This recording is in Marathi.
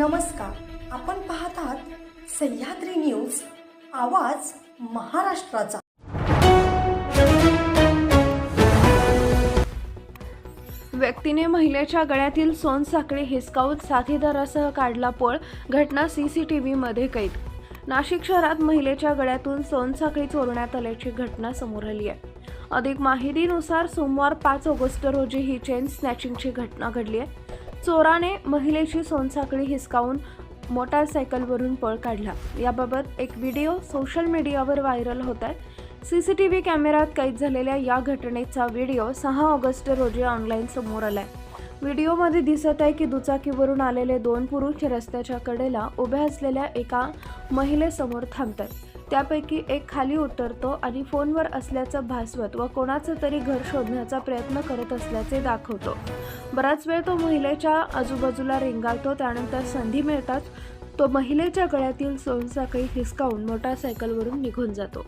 नमस्कार. आपण पाहत आहात सह्याद्री न्यूज आवाज महाराष्ट्राचा. व्यक्तीने महिलेच्या गळ्यातील सोनसाखळी हिसकावून साथीदारासह काढला पळ घटना सीसीटीव्हीमध्ये कैद. नाशिक शहरात महिलेच्या गळ्यातून सोनसाखळी चोरण्यात आल्याची घटना समोर आली आहे. अधिक माहितीनुसार सोमवार पाच ऑगस्ट रोजी ही चेन स्नॅचिंगची घटना घडली आहे. चोराने महिलेची सोनसाखळी हिसकावून मोटारसायकलवरून पळ काढला. याबाबत एक व्हिडिओ सोशल मीडियावर व्हायरल होत आहे सी सी टी व्ही कॅमेऱ्यात कैद झालेल्या या घटनेचा व्हिडिओ सहा ऑगस्ट रोजी ऑनलाईन समोर आलाय. व्हिडिओमध्ये दिसत आहे की दुचाकीवरून आलेले दोन पुरुष रस्त्याच्या कडेला उभ्या असलेल्या एका महिलेसमोर थांबतात. त्यापैकी एक खाली उतरतो आणि फोनवर असल्याचं भासवत व कोणाचं तरी घर शोधण्याचा प्रयत्न करत असल्याचे दाखवतो. बराच वेळ तो महिलेच्या आजूबाजूला रेंगाळतो त्यानंतर संधी मिळताच तो महिलेच्या गळ्यातील सोनसाखळी हिसकावून मोटारसायकलवरून निघून जातो.